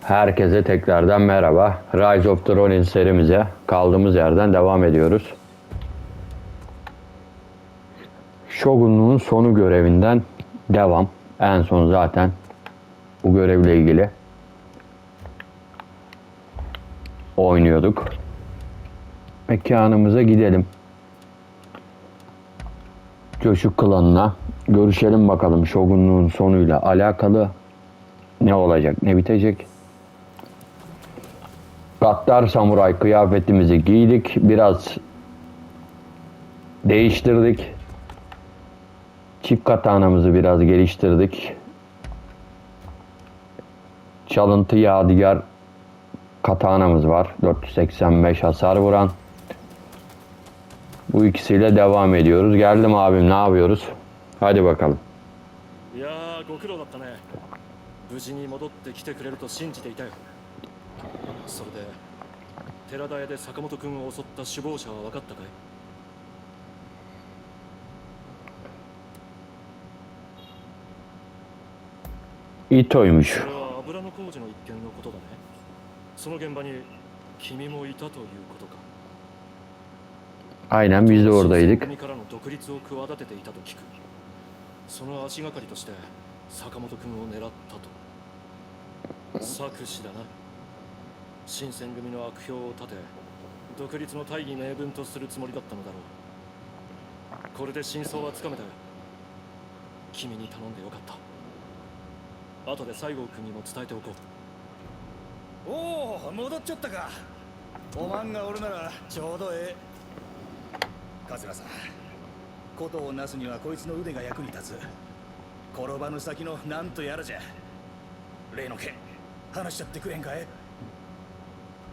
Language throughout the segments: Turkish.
Herkese tekrardan merhaba. Rise of the Ronin serimize kaldığımız yerden devam ediyoruz. Shogunluğun sonu görevinden devam. En son zaten bu görevle ilgili oynuyorduk. Mekanımıza gidelim. Coşuk klanına görüşelim bakalım Shogunluğun sonuyla alakalı ne olacak, ne bitecek. Gaddar samuray kıyafetimizi giydik. Biraz değiştirdik. Çift katanamızı biraz geliştirdik. Çalıntı yadigar katanamız var. 485 hasar vuran. Bu ikisiyle devam ediyoruz. Geldim abim ne yapıyoruz? Hadi bakalım. いやーご苦労だったね無事に戻ってきてくれると信じていたよ それで寺田屋で坂本君を襲った首謀者は分かったかい？İto'ymuş. これは油の工事の一件のことだね。その現場に君もいたということか。Aynen biz de oradaydık. 新選組の悪評を立て独立の大義名分とするつもりだったのだろう。これで真相はつかめた。君に頼んでよかった。後で西郷君にも伝えておこう。おお戻っちゃったか。おまんがおるならちょうどええ。桂さんことをなすにはこいつの腕が役に立つ。転ばぬ先のなんとやらじゃ。例の件話しちゃってくれんかい？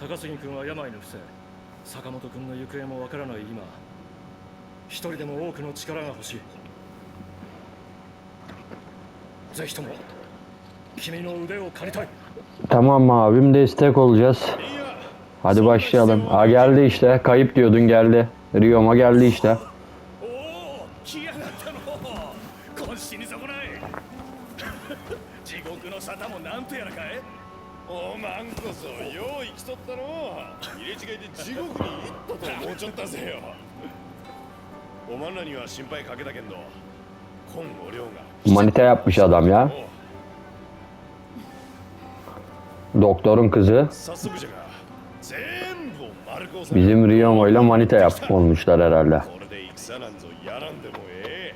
高杉君は病の伏せ坂本君の行方もわからない今一人でも多くの力が欲しいぜひとも君の腕を借りたい Tamam mı abim destek olacağız. Hadi başlayalım. Ha geldi işte. Kayıp diyordun geldi. Rioma geldi işte. よおまんらには心配かけたけんど今お量が Manita yapmış adam ya. お Doktorun kızı 早速じゃが全部を丸く収め bizim Rioma ile manita yap olmuşlar herhalde. これで戦なんぞやらんでもえ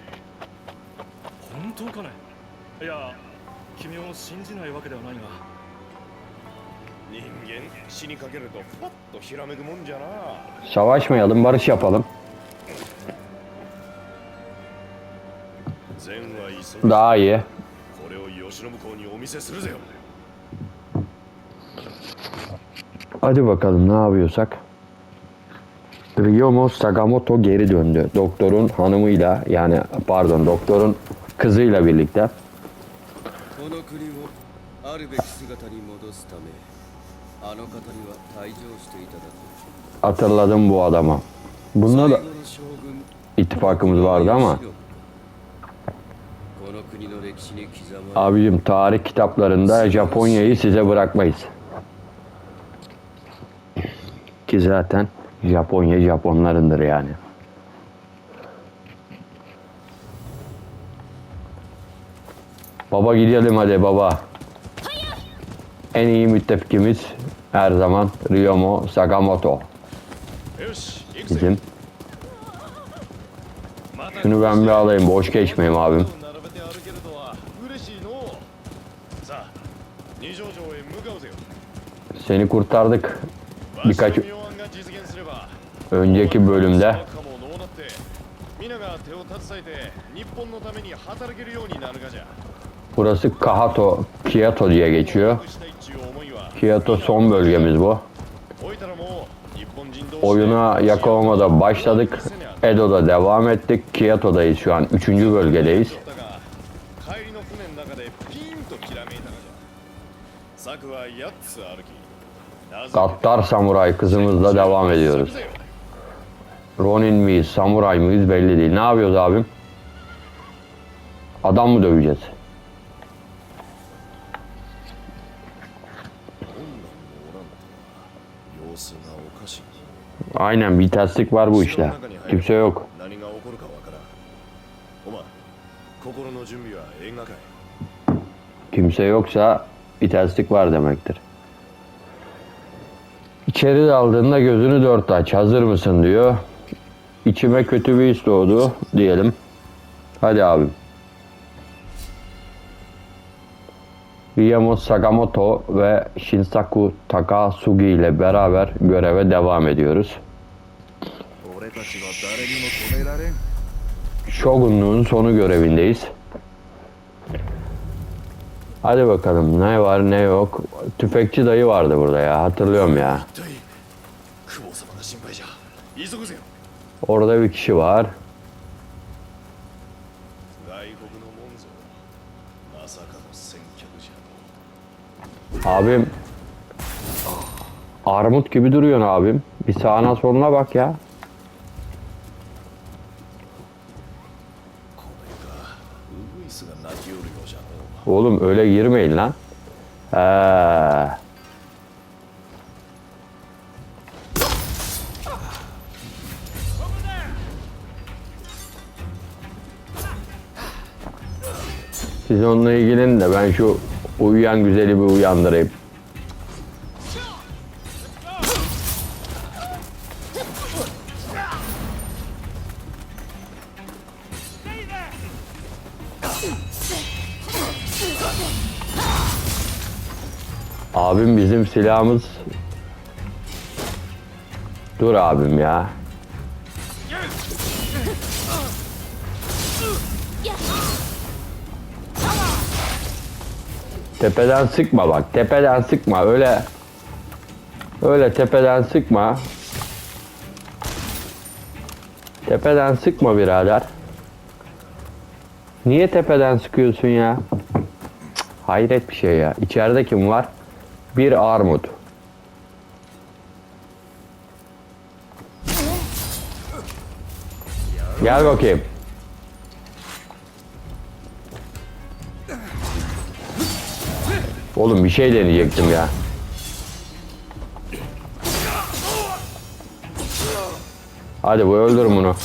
本当かねいや君を信じないわけではないがえ人間死にかけるとパッ Savaşmayalım, barış yapalım. Daha iyi. Hadi bakalım ne yapıyorsak. Ryomo Sagamoto geri döndü. Doktorun hanımıyla yani pardon doktorun kızıyla birlikte. Hatırladım bu adamı. Bununla da ittifakımız vardı ama. Abicim tarih kitaplarında Japonya'yı size bırakmayız. Ki zaten Japonya Japonlarındır yani. Baba gidelim hadi baba. En iyi müttefikimiz her zaman Ryomo Sakamoto. Bizim. Şunu ben bir alayım. Boş geçmeyeyim abim. Seni kurtardık. Birkaç önceki bölümde. Burası Kahato, Kyoto diye geçiyor. Kyoto son bölgemiz bu. Oyuna Yakova'da başladık. Edo'da devam ettik. Kyoto'dayız şu an. Üçüncü bölgedeyiz. Gattar Samuray kızımızla devam ediyoruz. Ronin miyiz, samuray mıyız belli değil. Ne yapıyoruz abim? Adam mı döveceğiz? Aynen bir terslik var bu işte. Kimse yok. Kimse yoksa bir terslik var demektir. İçeri daldığında gözünü dört aç. Hazır mısın diyor. İçime kötü bir his doğdu diyelim. Hadi abim. Riyamo Sagamoto ve Shinsaku Takasugi ile beraber göreve devam ediyoruz. Shogunluğun sonu görevindeyiz. Hadi bakalım ne var ne yok. Tüfekçi dayı vardı burada ya hatırlıyorum ya. Orada bir kişi var. Abim Armut gibi duruyorsun abim. Bir sağına soluna bak ya. Oğlum öyle girmeyin lan. Ee. Siz onunla ilgilenin de ben şu uyuyan güzeli bir uyandırayım. Silahımız. Dur abim ya. Tepeden sıkma bak. Tepeden sıkma. Öyle öyle tepeden sıkma. Tepeden sıkma birader. Niye tepeden sıkıyorsun ya? Cık, Hayret bir şey ya. İçeride kim var? Bir armut. Gel bakayım. Oğlum bir şey deneyecektim ya. Hadi bu öldür bunu.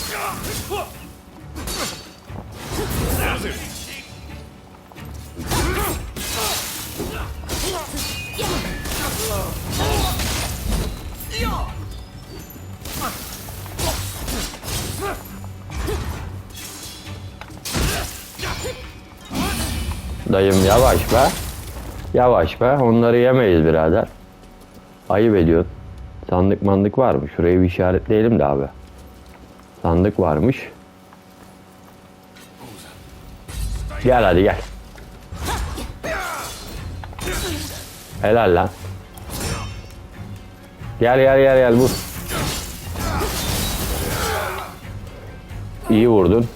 Dayım yavaş be. Yavaş be. Onları yemeyiz birader. Ayıp ediyorsun. Sandık mandık var mı? Şurayı bir işaretleyelim de abi. Sandık varmış. Gel hadi gel. Helal lan. Gel gel gel gel vur. İyi vurdun.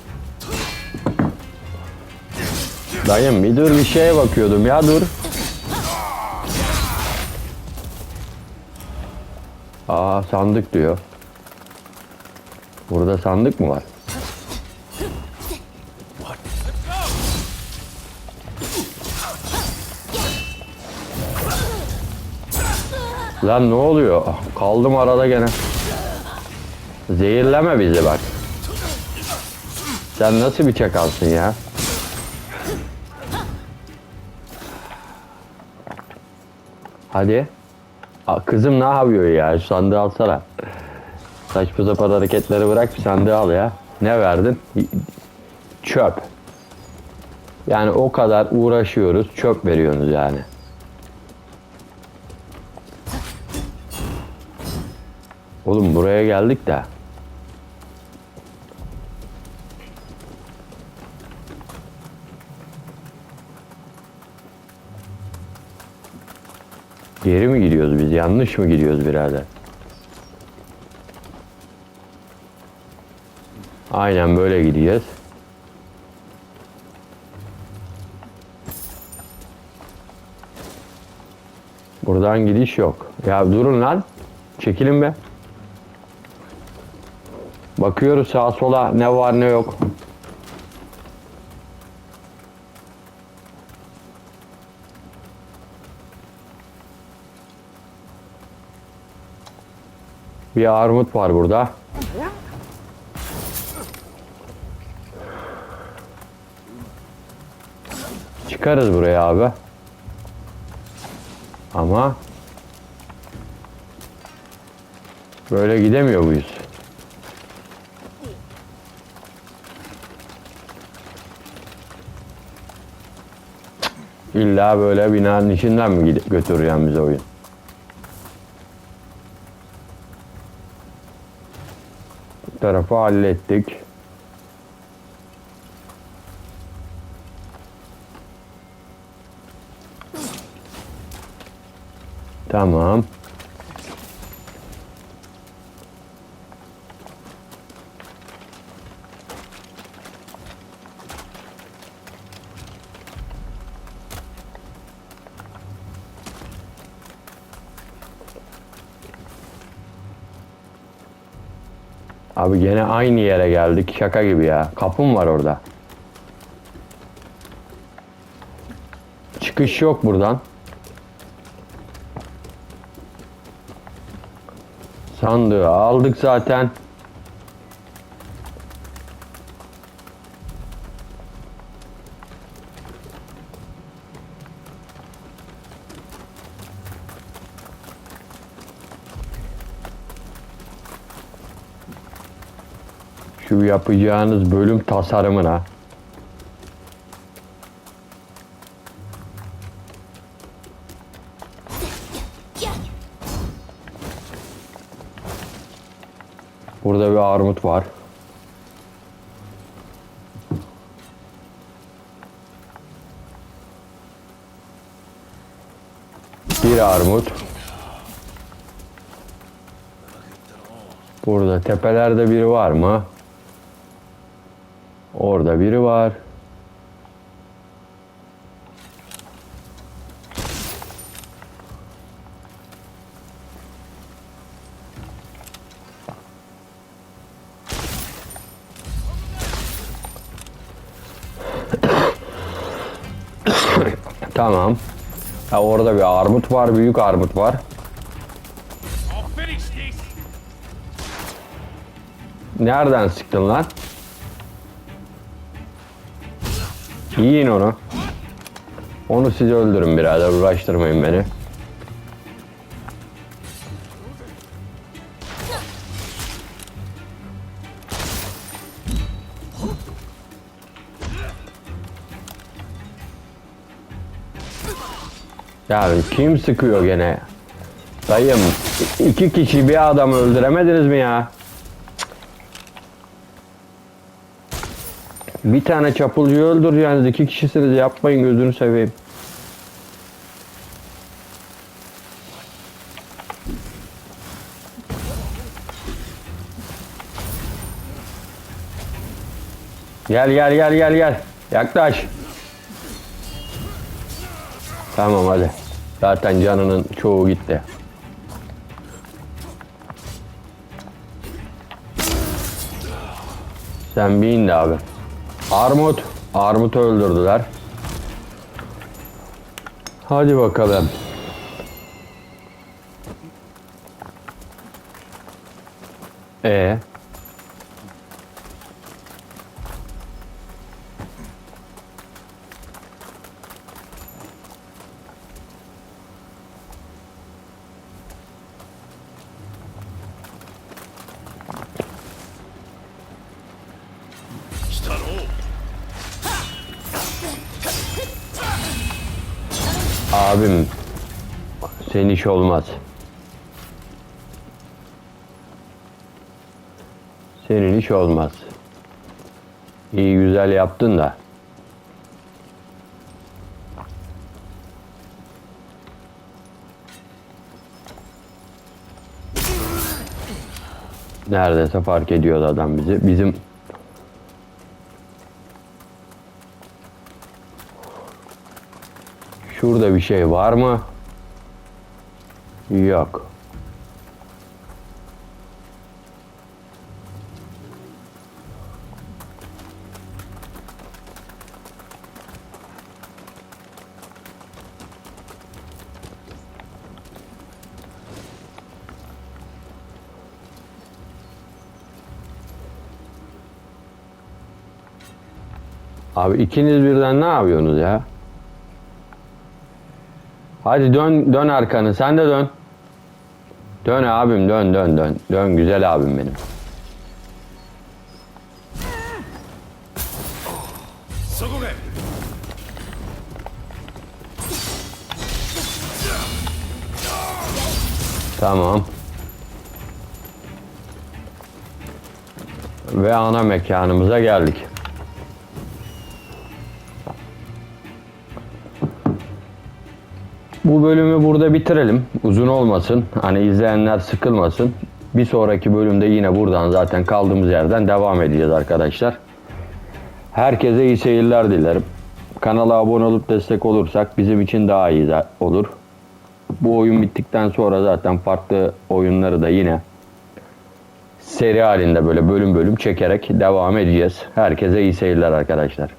Dayım bir dur bir şeye bakıyordum ya dur. Aa sandık diyor. Burada sandık mı var? Lan ne oluyor? Kaldım arada gene. Zehirleme bizi bak. Sen nasıl bir çakalsın ya? Hadi. Aa, kızım ne yapıyor ya? Şu sandığı alsana. Saçma sapan hareketleri bırak bir sandığı al ya. Ne verdin? Çöp. Yani o kadar uğraşıyoruz. Çöp veriyorsunuz yani. Oğlum buraya geldik de. Geri mi gidiyoruz biz? Yanlış mı gidiyoruz birader? Aynen böyle gideceğiz. Buradan gidiş yok. Ya durun lan. Çekilin be. Bakıyoruz sağa sola ne var ne yok. Bir armut var burada. Çıkarız buraya abi. Ama böyle gidemiyor muyuz? İlla böyle binanın içinden mi götüreceğim bize oyun? Tarafı hallettik. Tamam. Abi gene aynı yere geldik. Şaka gibi ya. Kapım var orada. Çıkış yok buradan. Sandığı aldık zaten. Şu yapacağınız bölüm tasarımına Burada bir armut var. Bir armut. Burada tepelerde biri var mı? Orada biri var. Tamam. Ha, orada bir armut var, büyük armut var. Nereden sıktın lan? Yiyin onu. Onu siz öldürün birader, uğraştırmayın beni. Ya kim sıkıyor gene? Dayım iki kişi bir adam öldüremediniz mi ya? Bir tane çapulcuyu öldür yani iki kişisiniz yapmayın gözünü seveyim. Gel gel gel gel gel. Yaklaş. Tamam hadi. Zaten canının çoğu gitti. Sen bir in abi. Armut. Armut'u öldürdüler. Hadi bakalım. E Abim senin iş olmaz. Senin iş olmaz. İyi güzel yaptın da. Neredeyse fark ediyordu adam bizi. Bizim Şurada bir şey var mı? Yok. Abi ikiniz birden ne yapıyorsunuz ya? Hadi dön dön arkanı. Sen de dön. Dön abim dön dön dön. Dön güzel abim benim. Tamam. Ve ana mekanımıza geldik. Bu bölümü burada bitirelim. Uzun olmasın. Hani izleyenler sıkılmasın. Bir sonraki bölümde yine buradan zaten kaldığımız yerden devam edeceğiz arkadaşlar. Herkese iyi seyirler dilerim. Kanala abone olup destek olursak bizim için daha iyi olur. Bu oyun bittikten sonra zaten farklı oyunları da yine seri halinde böyle bölüm bölüm çekerek devam edeceğiz. Herkese iyi seyirler arkadaşlar.